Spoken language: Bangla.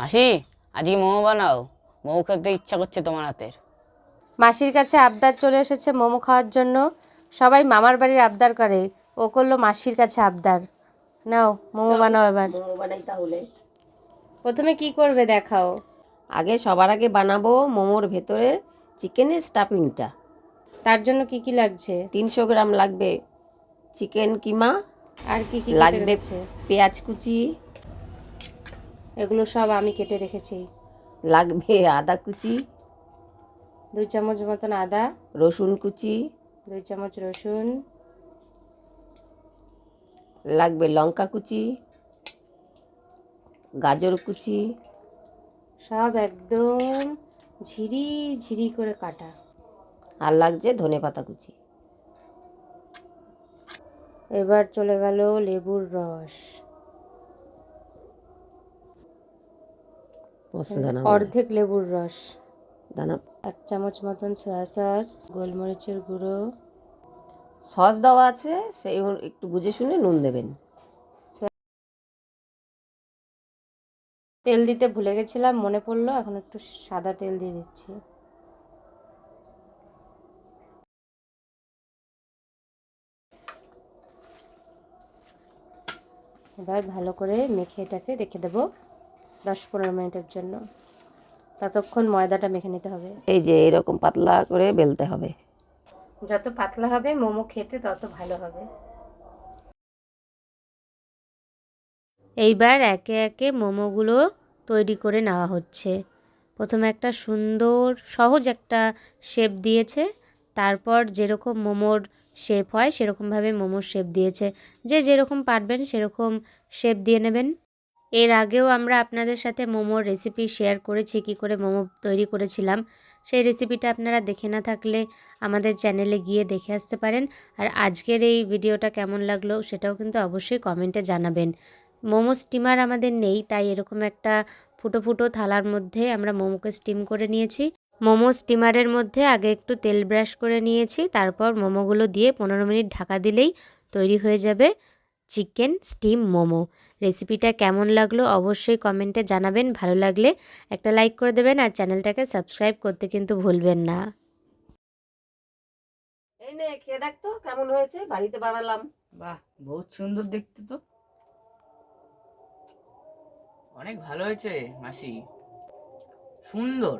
মাসি আজকে মোমো বানাও। মোমো খেতে ইচ্ছা করছে তোমার হাতের। মাসির কাছে আবদার চলে এসেছে মোমো খাওয়ার জন্য। সবাই মামার বাড়ির আবদার করে। ও করল মাসির কাছে আবদার। নাও মোমো বানাও এবার। মোমো বানাই তাহলে। প্রথমে কি করবে দেখাও। আগে সবার আগে বানাবো মোমোর ভেতরে চিকেনের স্টাফিংটা। তার জন্য কি কি লাগছে? তিনশো গ্রাম লাগবে চিকেন কিমা। আর কি কি লাগবে পেঁয়াজ কুচি এগুলো সব আমি কেটে রেখেছি। লাগবে আদা কুচি দুই চামচ মতন আদা রসুন কুচি দুই চামচ রসুন লাগবে লঙ্কা কুচি গাজর কুচি। সব একদম ঝিরি ঝিরি করে কাটা। আর লাগছে ধনে পাতা কুচি। এবার চলে গেল লেবুর রস। মস্ত দানা অর্ধেক লেবুর রস। দানা। এক চামচ মতন সয়া সস গোলমরিচের গুঁড়ো। সস দেওয়া আছে সেই একটু বুঝে শুনে নুন দেবেন। তেল দিতে ভুলে গেছিলাম মনে পড়ল এখন একটু সাদা তেল দিয়ে দিচ্ছি। এবার ভালো করে মেখে এটাকে রেখে দেবো। দশ পনেরো মিনিটের জন্য। ততক্ষণ ময়দাটা মেখে নিতে হবে। এই যে এরকম পাতলা করে বেলতে হবে। যত পাতলা হবে মোমো খেতে তত ভালো হবে। এইবার একে একে মোমোগুলো তৈরি করে নেওয়া হচ্ছে। প্রথমে একটা সুন্দর সহজ একটা শেপ দিয়েছে। তারপর যেরকম মোমোর শেপ হয় সেরকমভাবে মোমোর শেপ দিয়েছে। যে যেরকম পারবেন সেরকম শেপ দিয়ে নেবেন। এর আগেও আমরা আপনাদের সাথে মোমোর রেসিপি শেয়ার করেছি, কী করে মোমো তৈরি করেছিলাম। সেই রেসিপিটা আপনারা দেখে না থাকলে আমাদের চ্যানেলে গিয়ে দেখে আসতে পারেন। আর আজকের এই ভিডিওটা কেমন লাগল সেটাও কিন্তু অবশ্যই কমেন্টে জানাবেন। মোমো স্টিমার আমাদের নেই, তাই এরকম একটা ফুটো ফুটো থালার মধ্যে আমরা মোমোকে স্টিম করে নিয়েছি। মোমো স্টিমারের মধ্যে আগে একটু তেল ব্রাশ করে নিয়েছি, তারপর মোমোগুলো দিয়ে পনেরো মিনিট ঢাকা দিলেই তৈরি হয়ে যাবে। Chicken steam momo. রেসিপিটা কেমন লাগল অবশ্যই কমেন্টে জানাবেন। ভালো লাগলে একটা লাইক করে দেবেন আর চ্যানেলটাকে সাবস্ক্রাইব করতে কিন্তু ভুলবেন না। এই নে খেয়ে দেখ তো কেমন হয়েছে। বাড়িতে বানালাম। বাহ বহুত সুন্দর দেখতে তো। অনেক ভালো হয়েছে মাসি। সুন্দর।